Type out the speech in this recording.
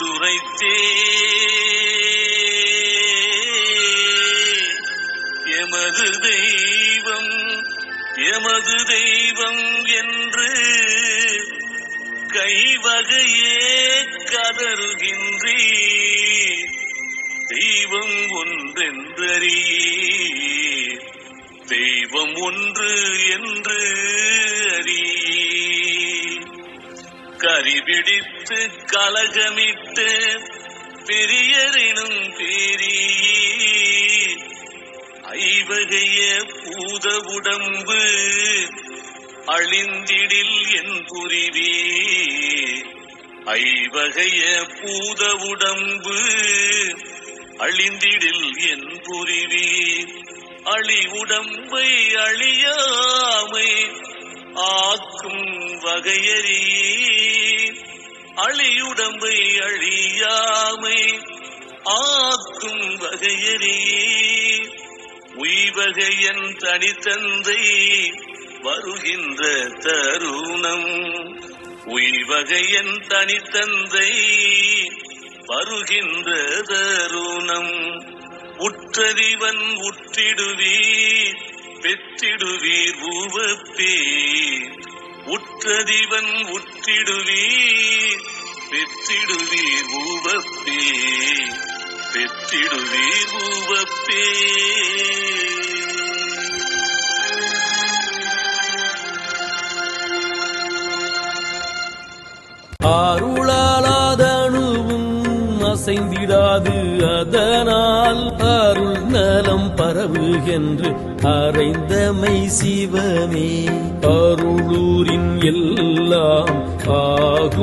துரைத்தே. எமது தெய்வம் எமது தெய்வம் என்று கைவகையே கதறுகின்றே தெய்வம் ஒன்றென்றறியே தெய்வம் ஒன்று என்று கரிபிடித்து கலகமிட்டு பெரியரினும் பெரிய. ஐவகைய பூத உடம்பு அழிந்திடில் என் புரிவி. ஐவகைய பூத உடம்பு அழிந்திடில் என் புரிவி. அழி உடம்பை அழியாமை ஆக்கும் வகையறியே. அழியுடம்பை அழியாமை ஆக்கும் வகையறியே உய்வகையன் தனித்தந்தை வருகின்ற தருணம். உய்வகையன் தனித்தந்தை வருகின்ற தருணம். உற்றறிவன் உற்றிடுவீர் பெற்றிடுவீர் உவப்பே உற்றறிவன் உற்றிடுவீர் பெற்றிடுவீர் ஊவப்பே பெற்றிடுவீர் ஊவப்பே. அருளாலாதனுவும் அசைந்திடாது அதனால் அருள் நலம் பரவுகின்று அறைந்தமை சிவமே அருளூரின் எல்லாம் ஆகும்